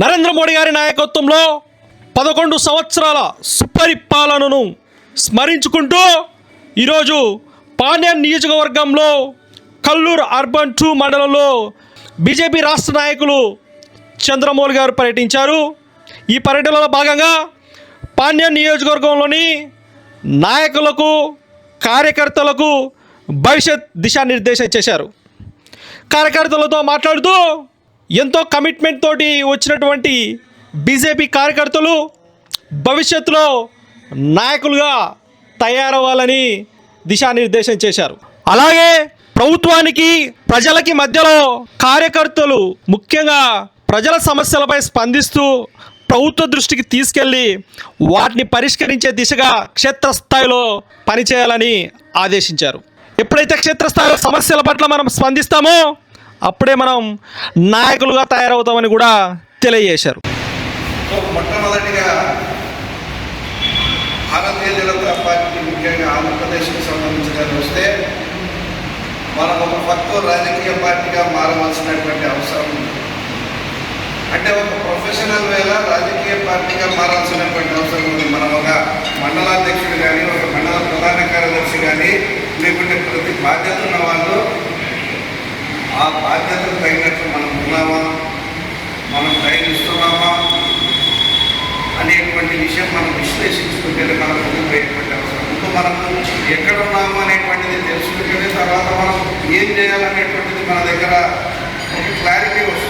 నరేంద్ర మోడీ గారి నాయకత్వంలో పదకొండు సంవత్సరాల సుపరిపాలనను స్మరించుకుంటూ ఈరోజు పాండ్యన్ నియోజకవర్గంలో కల్లూరు అర్బన్ టూ మండలంలో బీజేపీ రాష్ట్ర నాయకులు చంద్రమౌళి గారు పర్యటించారు. ఈ పర్యటనలో భాగంగా పాండ్యన్ నియోజకవర్గంలోని నాయకులకు కార్యకర్తలకు భవిష్యత్ దిశానిర్దేశం చేశారు. కార్యకర్తలతో మాట్లాడుతూ ఎంతో కమిట్మెంట్ తోటి వచ్చినటువంటి బీజేపీ కార్యకర్తలు భవిష్యత్తులో నాయకులుగా తయారవ్వాలని దిశానిర్దేశం చేశారు. అలాగే ప్రభుత్వానికి ప్రజలకి మధ్యలో కార్యకర్తలు ముఖ్యంగా ప్రజల సమస్యలపై స్పందిస్తూ ప్రభుత్వ దృష్టికి తీసుకెళ్ళి వాటిని పరిష్కరించే దిశగా క్షేత్రస్థాయిలో పనిచేయాలని ఆదేశించారు. ఎప్పుడైతే క్షేత్రస్థాయిలో సమస్యల పట్ల మనం స్పందిస్తామో అప్పుడే మనం నాయకులుగా తయారవుతామని కూడా తెలియజేశారు. మొట్టమొదటిగా భారతీయ జనతా పార్టీ ముఖ్యంగా ఆంధ్రప్రదేశ్కి సంబంధించిన వస్తే మనం ఒక కొత్త రాజకీయ పార్టీగా మారవలసినటువంటి అవసరం ఉంది. అంటే ఒక ప్రొఫెషనల్ వేళ రాజకీయ పార్టీగా మారాల్సినటువంటి అవసరం ఉంది. మనం ఒక మండలాధ్యక్షుడు కానీ ఒక మండల ప్రధాన కార్యదర్శి కానీ లేకుంటే ప్రతి బాధ్యత ఉన్న వాళ్ళు ఆ బాధ్యతలు తగినట్లు మనం ఉన్నామా? మనం టైం ఇస్తున్నామా అనేటువంటి విషయం మనం విశ్లేషించుకుంటే మనం ముందుకు పోయేటువంటి అవసరం ముందు మనం ఎక్కడ ఉన్నాము అనేటువంటిది తెలుసుకుంటేనే తర్వాత మనం ఏం చేయాలనేటువంటిది మన దగ్గర ఒక క్లారిటీ వస్తుంది.